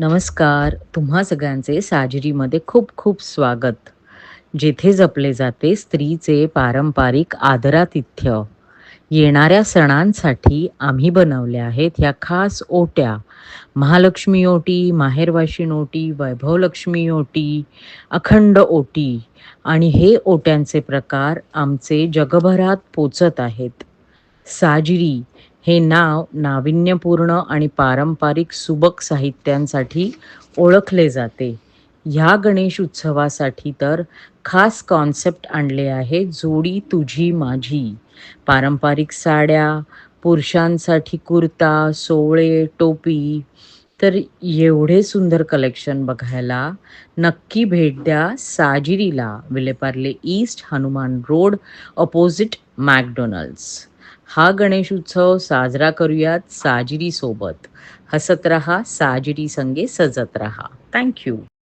नमस्कार. तुम्हा सगळ्यांचे साजरीमध्ये खूप खूप स्वागत. जेथे जपले जाते स्त्रीचे पारंपरिक आदरातिथ्य. येणाऱ्या सणांसाठी आम्ही बनवल्या आहेत ह्या खास ओट्या. महालक्ष्मी ओटी माहेरवाशीण ओटी वैभवलक्ष्मी ओटी अखंड ओटी. आणि हे ओट्यांचे प्रकार आमचे जगभरात पोचत आहेत. साजरी हे नाव नाविन्यपूर्ण आणि पारंपरिक सुबक साहित्यांसाठी ओळखले जाते. ह्या गणेश उत्सवासाठी तर खास कॉन्सेप्ट आणले आहे जोडी तुझी माझी. पारंपरिक साड्या पुरुषांसाठी कुर्ता सोवळे टोपी. तर एवढे सुंदर कलेक्शन बघायला नक्की भेट द्या साजिरीला Vile Parle East Hanuman Road opposite McDonald's हा गणेश उत्सव साजरा करूयात साजरी सोबत. हसत रहा साजरी संगे सजत रहा. थँक्यू